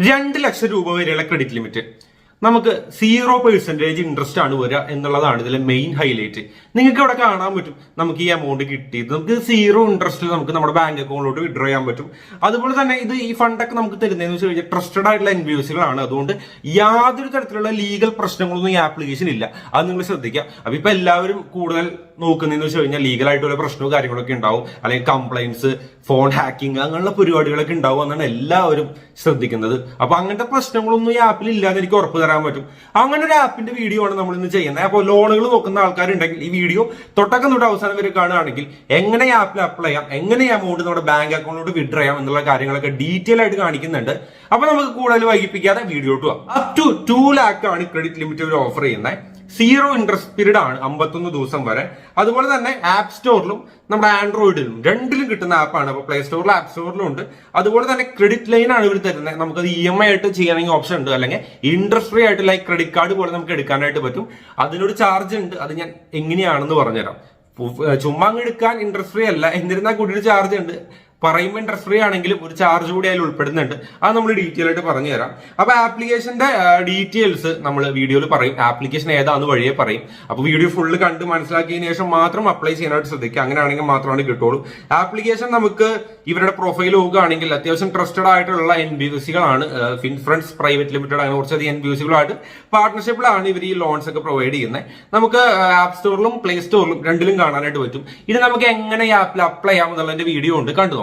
രണ്ട് ലക്ഷം രൂപ വരെയുള്ള ക്രെഡിറ്റ് ലിമിറ്റ് നമുക്ക് സീറോ പെർസെന്റേജ് ഇൻട്രസ്റ്റ് ആണ് വരിക എന്നുള്ളതാണ് ഇതിലെ മെയിൻ ഹൈലൈറ്റ് നിങ്ങൾക്ക് ഇവിടെ കാണാൻ പറ്റും. നമുക്ക് ഈ എമൗണ്ട് കിട്ടി നമുക്ക് സീറോ ഇൻട്രസ്റ്റിൽ നമുക്ക് നമ്മുടെ ബാങ്ക് അക്കൗണ്ടിലോട്ട് വിഡ്രോ ചെയ്യാൻ പറ്റും. അതുപോലെ തന്നെ ഇത് ഈ ഫണ്ടൊക്കെ നമുക്ക് തരുന്നതെന്ന് വെച്ച് കഴിഞ്ഞാൽ ട്രസ്റ്റഡ് ആയിട്ടുള്ള എൻ അതുകൊണ്ട് യാതൊരു തരത്തിലുള്ള ലീഗൽ പ്രശ്നങ്ങളൊന്നും ഈ ആപ്ലിക്കേഷൻ ഇല്ല. അത് നിങ്ങൾ ശ്രദ്ധിക്കുക. അപ്പം ഇപ്പം എല്ലാവരും കൂടുതൽ നോക്കുന്നതെന്ന് വെച്ച് കഴിഞ്ഞാൽ ലീഗൽ ആയിട്ടുള്ള പ്രശ്നവും കാര്യങ്ങളൊക്കെ ഉണ്ടാവും. അല്ലെങ്കിൽ കംപ്ലൈൻസ് ഫോൺ ഹാക്കിംഗ് അങ്ങനെയുള്ള പരിപാടികളൊക്കെ ഉണ്ടാവും എന്നാണ് എല്ലാവരും ശ്രദ്ധിക്കുന്നത്. അപ്പൊ അങ്ങനത്തെ പ്രശ്നങ്ങളൊന്നും ഈ ആപ്പിൽ ഇല്ലാന്ന് എനിക്ക് ഉറപ്പ് തരാൻ പറ്റും. അങ്ങനെ ഒരു ആപ്പിന്റെ വീഡിയോ ആണ് നമ്മൾ ഇന്ന് ചെയ്യുന്നത്. അപ്പോൾ ലോണുകൾ നോക്കുന്ന ആൾക്കാരുണ്ടെങ്കിൽ ഈ വീഡിയോ തൊട്ടൊക്കെ തൊട്ട് അവസാനം വരെ കാണുകയാണെങ്കിൽ എങ്ങനെ ആപ്പിൽ അപ്ലൈ ചെയ്യാം? എങ്ങനെ എമൗണ്ട് നമ്മുടെ ബാങ്ക് അക്കൗണ്ടിലോട്ട് വിഡ്രോ ചെയ്യാം എന്നുള്ള കാര്യങ്ങളൊക്കെ ഡീറ്റെയിൽ ആയിട്ട് കാണിക്കുന്നുണ്ട്. അപ്പൊ നമുക്ക് കൂടുതൽ വൈകിപ്പിക്കാതെ video to up to two lakh ആണ് ക്രെഡിറ്റ് ലിമിറ്റ് ഒരു ഓഫർ ചെയ്യുന്നത്. സീറോ ഇൻട്രസ്റ്റ് പീരീഡ് ആണ് അമ്പത്തൊന്ന് ദിവസം വരെ. അതുപോലെ തന്നെ ആപ്പ് സ്റ്റോറിലും നമ്മുടെ ആൻഡ്രോയിഡിലും രണ്ടിലും കിട്ടുന്ന ആപ്പാണ് അപ്പോൾ പ്ലേ സ്റ്റോറിലും ആപ്പ് സ്റ്റോറിലും ഉണ്ട്. അതുപോലെ തന്നെ ക്രെഡിറ്റ് ലൈൻ ആണ് ഇവർ തരുന്നത് നമുക്കത് ഇ എം ഐ ആയിട്ട് ചെയ്യണമെങ്കിൽ ഓപ്ഷൻ ഉണ്ട്. അല്ലെങ്കിൽ ഇൻട്രസ്റ്റ് ഫ്രീ ആയിട്ട് ലൈക്ക് ക്രെഡിറ്റ് കാർഡ് പോലെ നമുക്ക് എടുക്കാനായിട്ട് പറ്റും. അതിനൊരു ചാർജ് ഉണ്ട്. അത് ഞാൻ എങ്ങനെയാണെന്ന് പറഞ്ഞുതരാം. ചുമ്മാ എടുക്കാൻ ഇൻട്രസ്റ്റ് ഫ്രീ അല്ല. എന്നിരുന്നാൽ കൂടി ചാർജ് ഉണ്ട്. പറയുമ്പോൾ ഇൻട്രസ്റ്റ് ഫ്രീ ആണെങ്കിലും ഒരു ചാർജ് കൂടി അതിൽ ഉൾപ്പെടുന്നുണ്ട്. അത് നമ്മൾ ഡീറ്റെയിൽ ആയിട്ട് പറഞ്ഞു തരാം. അപ്പൊ ആപ്ലിക്കേഷന്റെ ഡീറ്റെയിൽസ് നമ്മൾ വീഡിയോയിൽ പറയും. ആപ്ലിക്കേഷൻ ഏതാന്ന് വഴിയെ പറയും. അപ്പൊ വീഡിയോ ഫുള്ള് കണ്ട് മനസ്സിലാക്കിയതിനു ശേഷം മാത്രം അപ്ലൈ ചെയ്യാനായിട്ട് ശ്രദ്ധിക്കുക. അങ്ങനെയാണെങ്കിൽ മാത്രമാണ് കിട്ടുള്ളൂ. ആപ്ലിക്കേഷൻ നമുക്ക് ഇവരുടെ പ്രൊഫൈൽ നോക്കുകയാണെങ്കിൽ അത്യാവശ്യം ട്രസ്റ്റഡ് ആയിട്ടുള്ള എൻ ബി സികളാണ് ഫിൻഫ്രണ്ട്സ് പ്രൈവറ്റ് ലിമിറ്റഡ് അങ്ങനെ കുറച്ചധികം എൻ ബി സികളായിട്ട് പാർട്ട്ണർഷിപ്പിലാണ് ഇവർ ഈ ലോൺസ് ഒക്കെ പ്രൊവൈഡ് ചെയ്യുന്നത് നമുക്ക് ആപ്പ് സ്റ്റോറിലും പ്ലേ സ്റ്റോറിലും രണ്ടിലും കാണാനായിട്ട് പറ്റും. ഇത് നമുക്ക് എങ്ങനെ ഈ ആപ്പിൽ അപ്ലൈ ചെയ്യാം വീഡിയോ ഉണ്ട്. കണ്ടു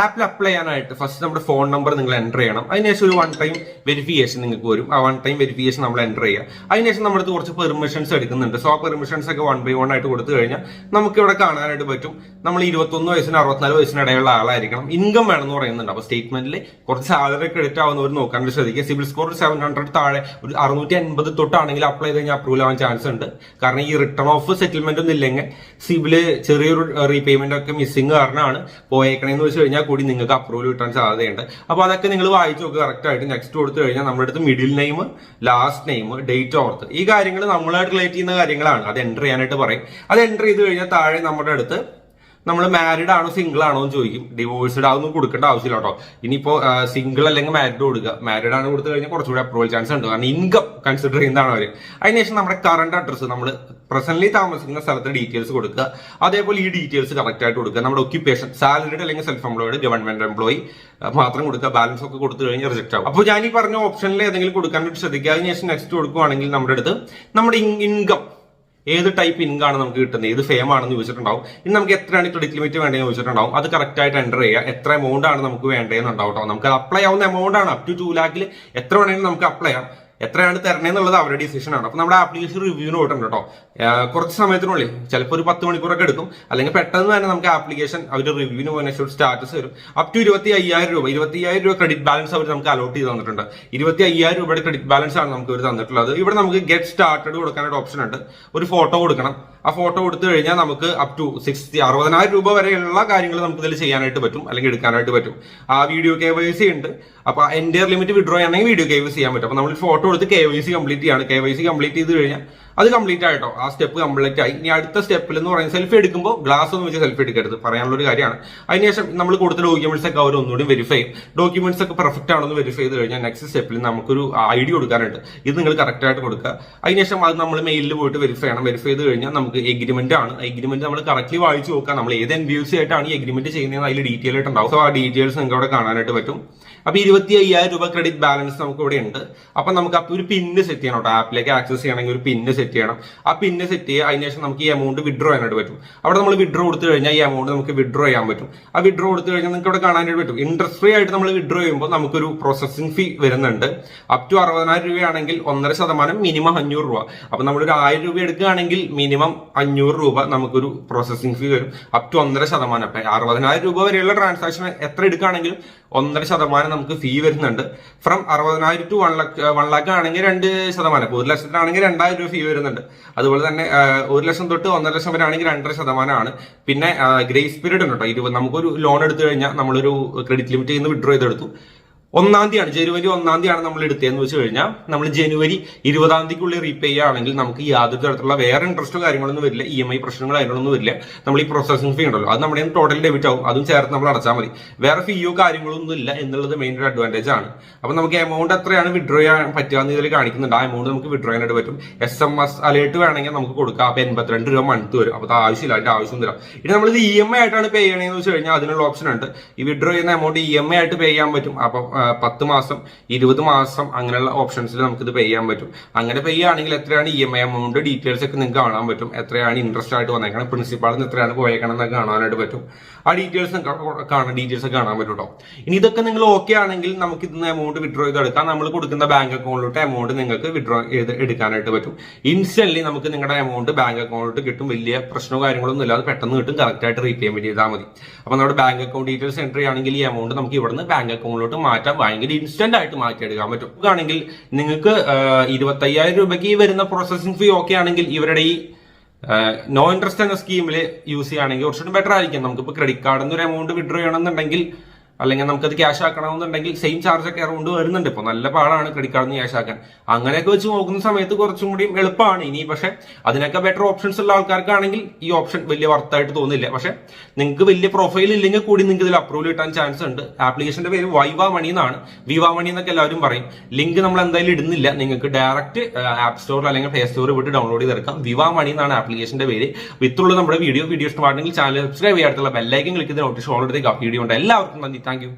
ആപ്പിൽ അപ്ലൈ ചെയ്യാനായിട്ട് ഫസ്റ്റ് നമ്മുടെ ഫോൺ നമ്പർ നിങ്ങൾ എന്റർ ചെയ്യണം. അതിനുശേഷം ഒരു വൺ ടൈം വെരിഫിക്കേഷൻ നിങ്ങൾക്ക് വരും. ആ വൺ ടൈം വെരിഫിക്കേഷൻ നമ്മൾ എന്റർ ചെയ്യുക. അതിനുശേഷം നമ്മുടെ കുറച്ച് പെർമിഷൻസ് എടുക്കുന്നുണ്ട്. സോ ആ പെർമിഷൻസ് ഒക്കെ വൺ ബൈ വൺ ആയിട്ട് കൊടുത്തു കഴിഞ്ഞാൽ നമുക്ക് ഇവിടെ കാണാനായിട്ട് പറ്റും. നമ്മൾ ഇരുപത്തൊന്ന് വയസ്സിന് അറുപത്തിനാല് വയസ്സിന് ഇടയുള്ള ആളായിരിക്കണം. ഇൻകം വേണമെന്ന് പറയുന്നുണ്ട്. അപ്പോൾ സ്റ്റേറ്റ്മെന്റിൽ കുറച്ച് സാലറി ക്രെഡിറ്റ് ആവുന്നവർ നോക്കാനായിട്ട് ശ്രദ്ധിക്കുക. സിവിൽ സ്കോർ സെവൻ ഹൺഡ്രഡ് താഴെ ഒരു അറുന്നൂറ്റി അൻപത് തൊട്ടാണെങ്കിൽ അപ്ലൈ ചെയ്ത് കഴിഞ്ഞാൽ അപ്രൂവൽ ആവാൻ ചാൻസ് ഉണ്ട്. കാരണം ഈ റിട്ടേൺ ഓഫ് സെറ്റിൽമെന്റ് ഒന്നും ഇല്ലെങ്കിൽ സിവിൽ ചെറിയൊരു റീപേയ്മെന്റ് ഒക്കെ മിസ്സിംഗ് കാരണമാണ് പോയേക്കണേന്ന് വെച്ച് കഴിഞ്ഞാൽ കൂടി നിങ്ങൾക്ക് അപ്രൂവൽ കിട്ടാൻ സാധ്യതയുണ്ട്. അപ്പോൾ അതൊക്കെ നിങ്ങൾ വായിച്ചു നോക്കുക കറക്റ്റ് ആയിട്ട്. നെക്സ്റ്റ് കൊടുത്തു കഴിഞ്ഞാൽ നമ്മുടെ അടുത്ത് middle name last name date ഓർത്ത് ഈ കാര്യങ്ങൾ നമ്മളായിട്ട് റിലേറ്റ് ചെയ്യുന്ന കാര്യങ്ങളാണ്. അത് എന്റർ ചെയ്യാനായിട്ട് പറയും. അത് എന്റർ ചെയ്ത് കഴിഞ്ഞാൽ താഴെ നമ്മുടെ അടുത്ത് നമ്മൾ മാരിഡ് ആണോ സിംഗിൾ ആണോ എന്ന് ചോദിക്കും. ഡിവോഴ്സ്ഡ് ആവുന്നു കൊടുക്കേണ്ട ആവശ്യമില്ല കേട്ടോ. ഇനിയിപ്പോ സിംഗിൾ അല്ലെങ്കിൽ മാരിഡ് കൊടുക്കുക. മാരിഡ് ആണ് കൊടുത്തു കഴിഞ്ഞാൽ കുറച്ചുകൂടി അപ്രൂവൽ ചാൻസ് ഉണ്ട്. കാരണം ഇൻകം കൺസിഡർ ചെയ്യുന്നതാണ് അവർ അതിനുശേഷം നമ്മുടെ കറണ്ട് അഡ്രസ്സ് നമ്മൾ പ്രസന്റ്ലി താമസിക്കുന്ന സ്ഥലത്തെ ഡീറ്റെയിൽസ് കൊടുക്കുക. അതേപോലെ ഈ ഡീറ്റെയിൽസ് കറക്റ്റ് ആയിട്ട് കൊടുക്കുക. നമ്മുടെ ഒക്യുപ്പേഷൻ സാലറിഡ് അല്ലെങ്കിൽ സെൽഫ് എംപ്ലോയിഡ് ഗവൺമെന്റ് എംപ്ലോയി മാത്രം കൊടുക്കുക. ബാലൻസ് ഒക്കെ കൊടുത്തു കഴിഞ്ഞാൽ റിജക്ട് ആവും. അപ്പോൾ ഞാൻ ഈ പറഞ്ഞ ഓപ്ഷനിൽ ഏതെങ്കിലും കൊടുക്കാനായിട്ട് ശ്രദ്ധിക്കുക. അതിനുശേഷം നെക്സ്റ്റ് കൊടുക്കുകയാണെങ്കിൽ നമ്മുടെ അടുത്ത് നമ്മുടെ ഇൻകം ഏത് ടൈപ്പ് ഇൻകം ആണ് നമുക്ക് കിട്ടുന്നത്? ഏത് ഫെയിം ആണെന്ന് ചോദിച്ചിട്ടുണ്ടാവും. ഇനി നമുക്ക് എത്രയാണ് ക്രെഡിറ്റ് ലിമിറ്റ് വേണ്ടതെന്ന് ചോദിച്ചിട്ടുണ്ടാവും. അത് കറക്റ്റ് ആയിട്ട് എന്റർ ചെയ്യുക. എത്ര എമൗണ്ട് ആണ് നമുക്ക് വേണ്ടതെന്നുണ്ടാവും കേട്ടോ. നമുക്ക് അപ്ലൈ ആവുന്ന എമൗണ്ട് ആണ്. അപ് ടു ടു ലാക്കിൽ എത്ര വേണമെങ്കിലും നമുക്ക് അപ്ലൈ ചെയ്യാം. എത്രയാണ് തരണേന്നുള്ളത് അവരുടെ ആണ്. അപ്പൊ നമ്മുടെ ആപ്ലിക്കേഷൻ റിവ്യൂവിന് പോയിട്ടുണ്ട് കേട്ടോ കുറച്ച് സമയത്തിനുള്ളിൽ ചിലപ്പോൾ ഒരു പത്ത് മണിക്കൂറൊക്കെ എടുക്കും. അല്ലെങ്കിൽ പെട്ടെന്ന് തന്നെ നമുക്ക് ആപ്ലിക്കേഷൻ അവർ റിവ്യൂവിന് പോകുന്ന സ്റ്റാറ്റസ് വരും. അപ് ടു ഇരുപത്തി അയ്യായിരം രൂപ ഇരുപത്തി അയ്യായിരം രൂപ ക്രെഡിറ്റ് ബാലൻസ് അവർ നമുക്ക് അലോട്ട് ചെയ്ത് തന്നിട്ടുണ്ട്. ഇരുപത്തി അയ്യായിരം രൂപയുടെ ക്രെഡിറ്റ് ബാലൻസ് ആണ് നമുക്ക് ഇവർ തന്നിട്ടുള്ളത്. ഇവിടെ നമുക്ക് ഗെറ്റ് സ്റ്റാർട്ടഡ് കൊടുക്കാനായിട്ട് ഓപ്ഷൻ ഉണ്ട്. ഒരു ഫോട്ടോ കൊടുക്കണം. ആ ഫോട്ടോ കൊടുത്തു കഴിഞ്ഞാൽ നമുക്ക് അപ് ടു സിക്സ്റ്റി അറുപതിനായിരം രൂപ വരെയുള്ള കാര്യങ്ങൾ നമുക്ക് ഇതിൽ ചെയ്യാനായിട്ട് പറ്റും അല്ലെങ്കിൽ എടുക്കാനായിട്ട് പറ്റും. ആ വീഡിയോ കെ വൈ സി ഉണ്ട്. അപ്പൊ എന്റെ ലിമിറ്റ് വിഡ്രോ ചെയ്യണമെങ്കിൽ വീഡിയോ കെ വൈ സി ചെയ്യാൻ പറ്റും. അപ്പൊ നമ്മൾ ഫോട്ടോ എടുത്ത് കെ വൈ സി കംപ്ലീറ്റ് ചെയ്യാണ്. കെ വൈ സി കംപ്ലീറ്റ് ചെയ്ത് കഴിഞ്ഞാൽ അത് കംപ്ലീറ്റ് ആയിട്ടോ. ആ സ്റ്റെപ്പ് കംപ്ലീറ്റ് ആയി. ഇനി അടുത്ത സ്റ്റെപ്പിൽ എന്ന് പറയുന്നത് സെൽഫി എടുക്കുമ്പോൾ ഗ്ലാസ് ഒന്നും വെച്ച് സെൽഫി എടുക്കരുത്. പറയാനുള്ള ഒരു കാര്യമാണ്. അതിനുശേഷം നമ്മൾ കൊടുത്ത ഡോക്യുമെന്റ്സ് ഒക്കെ അവർ ഒന്നുകൂടി വെരിഫൈ ചെയ്യും. ഡോക്യുമെന്റ്സ് ഒക്കെ പെർഫെക്റ്റ് ആണെന്ന് വെരിഫൈ ചെയ്ത് കഴിഞ്ഞാൽ നെക്സ്റ്റ് സ്റ്റെപ്പിൽ നമുക്കൊരു ഐ ഡി കൊടുക്കാനുണ്ട്. ഇത് നിങ്ങൾ കറക്റ്റ് ആയിട്ട് കൊടുക്കുക. അതിനുശേഷം അത് നമ്മൾ മെയിലിൽ പോയിട്ട് വെരിഫൈ ചെയ്യണം. വെരിഫൈ ചെയ്ത് കഴിഞ്ഞാൽ നമുക്ക് എഗ്രിമെന്റ് ആണ്. എഗ്രിമെന്റ് നമ്മൾ കറക്റ്റ്ലി വായിച്ചു നോക്കുക. നമ്മൾ ഏത് എൻ ബി സി ആയിട്ടാണ് ഈ എഗ്രിമെന്റ് ചെയ്യുന്നത് അതിൽ ഡീറ്റെയിൽ ആയിട്ട് ഉണ്ടാവും സോ ആ ഡീറ്റെയിൽസ് നിങ്ങൾക്ക് അവിടെ കാണാനായിട്ട് പറ്റും. അപ്പൊ ഇരുപത്തി അയ്യായിരം രൂപ ക്രെഡിറ്റ് ബാലൻസ് നമുക്ക് ഇവിടെ ഉണ്ട്. അപ്പൊ നമുക്ക് അപ്പൊ ഒരു പിന്ന് സെറ്റ് ചെയ്യണം കേട്ടോ. ആപ്പിലേക്ക് ആക്സസ് ചെയ്യണമെങ്കിൽ ഒരു പിന്ന് ചെയ്യണം. ആ പിന്ന് സെറ്റ് ചെയ്യുക അതിനുശേഷം നമുക്ക് ഈ എമൗണ്ട് വിഡ്രോ ചെയ്യാനായിട്ട് പറ്റും. അവിടെ നമ്മൾ വിഡ്രോ കൊടുത്തു കഴിഞ്ഞാൽ ഈ എമൗണ്ട് നമുക്ക് വിഡ്രോ ചെയ്യാൻ പറ്റും. ആ വിഡ്രോ കൊടുത്തു കഴിഞ്ഞാൽ നിങ്ങൾക്ക് ഇവിടെ കാണാനായിട്ട് പറ്റും. ഇൻട്രസ്റ്റ് ഫ്രീ ആയിട്ട് നമ്മൾ വിഡ്രോ ചെയ്യുമ്പോൾ നമുക്കൊരു പ്രോസസ്സിംഗ് ഫീ വരുന്നുണ്ട്. അപ് ടു അറുപതിനായിരം രൂപയാണെങ്കിൽ ഒന്നര ശതമാനം മിനിമം അഞ്ഞൂറ് രൂപ. അപ്പൊ നമ്മളൊരു ആയിരം രൂപ എടുക്കുകയാണെങ്കിൽ മിനിമം അഞ്ഞൂറ് രൂപ നമുക്കൊരു പ്രോസസ്സിംഗ് ഫീ വരും. അപ് ടു ഒന്നര ശതമാനം. അപ്പൊ അറുപതിനായിരം രൂപ വരെയുള്ള ട്രാൻസാക്ഷൻ എത്ര എടുക്കുകയാണെങ്കിലും ഒന്നര ശതമാനം നമുക്ക് ഫീ വരുന്നുണ്ട്. ഫ്രം അറുപതിനായിരം to one lakh one lakh ആണെങ്കിൽ രണ്ട് ശതമാനം. ഒരു ലക്ഷത്തിനാണെങ്കിൽ രണ്ടായിരം രൂപ ഫീ വരുന്നുണ്ട്. അതുപോലെ തന്നെ ഒരു ലക്ഷം തൊട്ട് ഒന്നര ലക്ഷം വരെ ആണെങ്കിൽ രണ്ടര ശതമാനമാണ്. പിന്നെ ഗ്രേസ് പീരീഡ് ഉണ്ട് കേട്ടോ. ഇരുപത് നമുക്കൊരു ലോൺ എടുത്തു കഴിഞ്ഞാൽ നമ്മളൊരു ക്രെഡിറ്റ് ലിമിറ്റ് ചെയ്യുന്ന വിഡ്രോ ചെയ്തെടുത്തു. ഒന്നാം തീയതിയാണ് ജനുവരി ഒന്നാം തീയതിയാണ് നമ്മൾ എടുത്തതെന്ന് വെച്ച് കഴിഞ്ഞാൽ നമ്മൾ ജനുവരി ഇരുപതാം തീയതിക്കുള്ളിൽ റീപേ ചെയ്യുകയാണെങ്കിൽ നമുക്ക് യാതൊരു തരത്തിലുള്ള വേറെ ഇൻട്രസ്റ്റോ കാര്യങ്ങളൊന്നും വരില്ല ഇ എം ഐ പ്രശ്നങ്ങൾ കാര്യങ്ങളൊന്നും വരില്ല. നമ്മൾ ഈ പ്രോസസ്സിംഗ് ഫീ ഉണ്ടല്ലോ അത് നമ്മുടെ ടോട്ടൽ ഡെബിറ്റ് ആവും അതും ചേർത്ത് നമ്മൾ അടച്ചാൽ മതി. വേറെ ഫീയോ കാര്യങ്ങളൊന്നും ഇല്ല എന്നുള്ളത് മെയിൻ ഒരു അഡ്വാന്റേജ് ആണ്. അപ്പം നമുക്ക് എമൗണ്ട് എത്രയാണ് വിഡ്രോ ചെയ്യാൻ പറ്റുക എന്ന് ഇതിൽ കാണിക്കുന്നുണ്ട്. ആ എമൗണ്ട് നമുക്ക് വിഡ്രോ ചെയ്യാനായിട്ട് പറ്റും. എസ് എം എസ് അലേർട്ട് വേണമെങ്കിൽ നമുക്ക് കൊടുക്കാം. അപ്പം എൺപത്തിരണ്ട് രൂപ മന്ത് വരും. അപ്പോൾ അത് ആവശ്യമില്ല അതിന്റെ ആവശ്യം തരാം ഇനി നമ്മൾ ഇത് ഇ എം ഐ ആയിട്ടാണ് പേ ചെയ്യണമെന്ന് വെച്ച് കഴിഞ്ഞാൽ അതിനുള്ള ഓപ്ഷൻ ഉണ്ട്. ഈ വിഡ്രോ ചെയ്യുന്ന എമൗണ്ട് ഇ എം ഐ ആയിട്ട് പേ ചെയ്യാൻ പറ്റും. അപ്പൊ പത്ത് മാസം ഇരുപത് മാസം അങ്ങനെയുള്ള ഓപ്ഷൻസിൽ നമുക്ക് ഇത് പേ ചെയ്യാൻ പറ്റും. അങ്ങനെ പേ ചെയ്യുകയാണെങ്കിൽ എത്രയാണ് E M I amount details ഒക്കെ നിങ്ങൾക്ക് കാണാൻ പറ്റും. എത്രയാണ് ഇൻട്രസ്റ്റ് ആയിട്ട് വന്നേക്കണം പ്രിൻസിപ്പാളിൽ നിന്ന് എത്രയാണ് പോയേക്കണം എന്നൊക്കെ കാണാനായിട്ട് പറ്റും. ആ ഡീറ്റെയിൽസ് കാണാൻ ഡീറ്റെയിൽസ് കാണാൻ പറ്റും കേട്ടോ ഇനി ഇതൊക്കെ നിങ്ങൾ ഓക്കെ ആണെങ്കിൽ നമുക്ക് ഇതിന് എമൗണ്ട് വിഡ്രോ ചെയ്ത് എടുക്കാം നമ്മൾ കൊടുക്കുന്ന ബാങ്ക് അക്കൗണ്ടിലോട്ട് എമൗണ്ട് നിങ്ങൾക്ക് വിഡ്രോ ചെയ്ത് എടുക്കാനായിട്ട് പറ്റും. ഇൻസ്റ്റന്റ് നമുക്ക് നിങ്ങളുടെ എമൗണ്ട് ബാങ്ക് അക്കൗണ്ടിലോട്ട് കിട്ടും. വലിയ പ്രശ്നമോ കാര്യങ്ങളൊന്നും ഇല്ലാതെ പെട്ടെന്ന് കിട്ടും. കറക്റ്റ് ആയിട്ട് റീപേയ്മെന്റ് ചെയ്താൽ മതി. അപ്പൊ നമ്മുടെ ബാങ്ക് അക്കൗണ്ട് ഡീറ്റെയിൽസ് എൻട്രി ആണെങ്കിൽ ഈ എമൗണ്ട് നമുക്ക് ഇവിടുന്ന് ബാങ്ക് അക്കൗണ്ടിലോട്ട് മാറ്റാം. ഭയങ്കര ഇൻസ്റ്റന്റ് ആയിട്ട് മാറ്റിയെടുക്കാൻ പറ്റും. ആണെങ്കിൽ നിങ്ങൾക്ക് ഇരുപത്തയ്യായിരം രൂപയ്ക്ക് വരുന്ന പ്രോസസ്സിംഗ് ഫീ ഓക്കെ ആണെങ്കിൽ ഇവരുടെ ഈ നോ ഇൻട്രസ്റ്റ് എന്ന സ്കീമിൽ യൂസ് ചെയ്യുകയാണെങ്കിൽ കുറച്ചുകൂടി ബെറ്റർ ആയിരിക്കും. നമുക്കിപ്പോൾ ക്രെഡിറ്റ് കാർഡിൽ നിന്ന് ഒരു എമൗണ്ട് വിഡ്രോ ചെയ്യണമെന്നുണ്ടെങ്കിൽ അല്ലെങ്കിൽ നമുക്കത് ക്യാഷ് ആക്കണമെന്നുണ്ടെങ്കിൽ സെയിം ചാർജ് ഒക്കെ അറൗണ്ട് വരുന്നുണ്ട്. ഇപ്പോൾ നല്ല പാടാണ് ക്രെഡിറ്റ് കാർഡിൽ ക്യാഷ് ആക്കാൻ. അങ്ങനെയൊക്കെ വെച്ച് നോക്കുന്ന സമയത്ത് കുറച്ചും കൂടി എളുപ്പമാണ്. ഇനി പക്ഷെ അതിനൊക്കെ ബെറ്റർ ഓപ്ഷൻസ് ഉള്ള ആൾക്കാർക്കാണെങ്കിൽ ഈ ഓപ്ഷൻ വലിയ വർത്തായിട്ട് തോന്നില്ല. പക്ഷെ നിങ്ങൾക്ക് വലിയ പ്രൊഫൈൽ ഇല്ലെങ്കിൽ കൂടി നിങ്ങൾക്ക് ഇതിൽ അപ്രൂവൽ കിട്ടാൻ ചാൻസ് ഉണ്ട്. ആപ്ലിക്കേഷന്റെ പേര് വൈവ മണി എന്നാണ്. വിവ മണി എന്നൊക്കെ എല്ലാവരും പറയും. ലിങ്ക് നമ്മൾ എന്തായാലും ഇടുന്നില്ല. നിങ്ങൾക്ക് ഡയറക്റ്റ് ആപ്പ് സ്റ്റോറിൽ അല്ലെങ്കിൽ പ്ലേ സ്റ്റോറിൽ വിട്ട് ഡൗൺലോഡ് ചെയ്തെടുക്കാം. വിവ മണി എന്നാണ് ആപ്ലിക്കേഷന്റെ പേര്. വിത്തുള്ള നമ്മുടെ വീഡിയോ വീഡിയോ ഇഷ്ടമാണെങ്കിൽ ചാനൽ സബ്സ്ക്രൈബ് ചെയ്യാത്തുള്ള ബെല്ലൈക്കൻ ക്ലിക്ക് ചെയ്ത് നോട്ടീസ് ഓൾറെഡി വീഡിയോ ഉണ്ട് എല്ലാവർക്കും നന്ദി. thank you